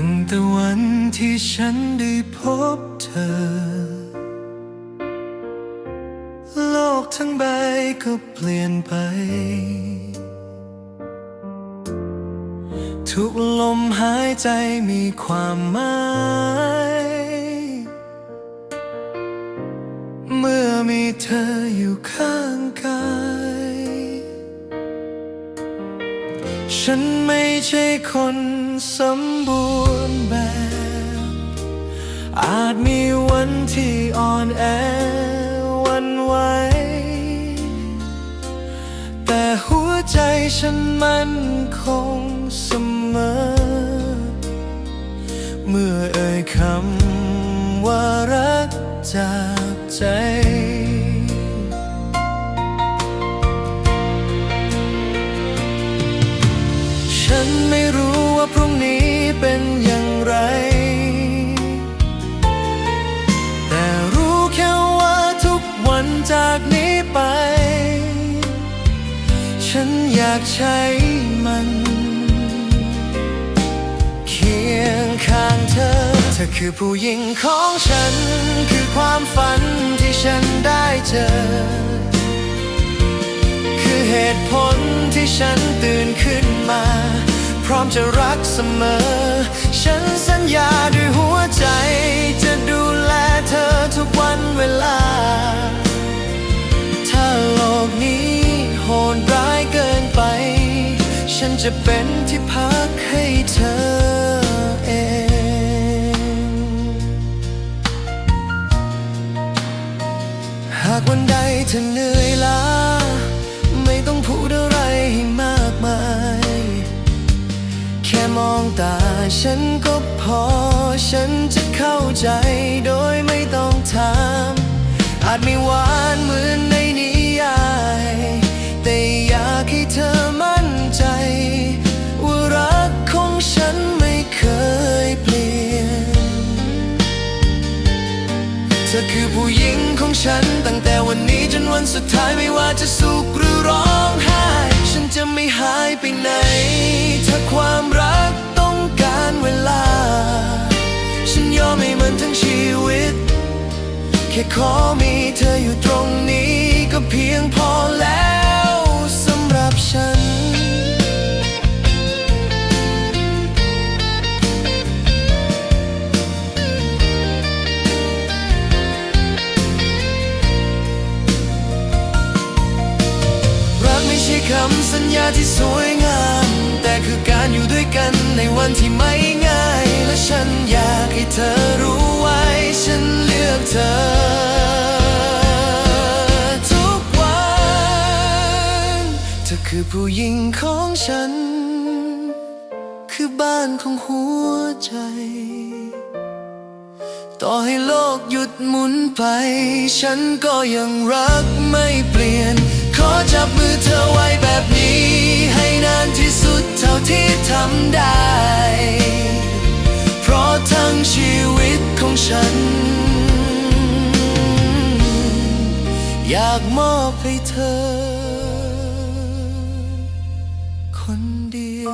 ้งแต่วันที่ฉันได้พบเธอ โลกทั้งใบก็เปลี่ยนไป ทุกลมหายใจมีความหมาย เมื่อมีเธออยู่ข้างกาย ฉันไม่ใช่คนสมบูรณ์แบบ อาจมีวันที่อ่อนแอวันไหว แต่หัวใจฉันมันคงเสมอ เมื่อเอ่ยคำว่ารักจากใจ ฉันไม่รู้ว่าพรุ่งนี้เป็นอย่างไร แต่รู้แค่ว่าทุกวันจากนี้ไป ฉันอยากใช้มัน เคียงข้างเธอ เธอคือผู้หญิงของฉัน คือความฝันที่ฉันได้เจอคือเหตุผลที่ฉันตื่นขึ้นมา ร้อมจะรักเสมอ ฉันสัญญาด้วยหัวใจ จะดูแลเธอทุกวันเวลา ถ้าโลกนี้โหดร้ายเกินไป ฉันจะเป็นที่พักให้เธอเองหากวันใดเธอเหนื่อยล้าไม่ต้องพูดอะไร ค่มองตาฉันก็พอ ฉันจะเข้าใจโดยไม่ต้องถาม อาจไม่หวานเหมือนในนิยาย แต่อยากให้เธอมั่นใจ ว่ารักของฉันไม่เคยเปลี่ยน เธอคือผู้หญิงของฉัน ตั้งแต่วันนี้จนวันสุดท้ายไม่ว่าจะสุขหรือร้องไห้ ฉันจะไม่หายไปไหน แค่ขอมีเธออยู่ตรงนี้ก็เพียงพอแล้วสำหรับฉัน รักไม่ใช่คำสัญญาที่สวยงาม แต่คือการอยู่ด้วยกันในวันที่ไม่ง่าย และฉันอยากให้เธอรู้ ธอคือผู้หญิงของฉัน คือบ้านของหัวใจ ต่อให้โลกหยุดหมุนไป ฉันก็ยังรักไม่เปลี่ยน ขอจับมือเธอไว้แบบนี้ ให้นานที่สุดเท่าที่ทำได้ เพราะทั้งชีวิตของฉัน อยากมอบให้เธอ 吞掉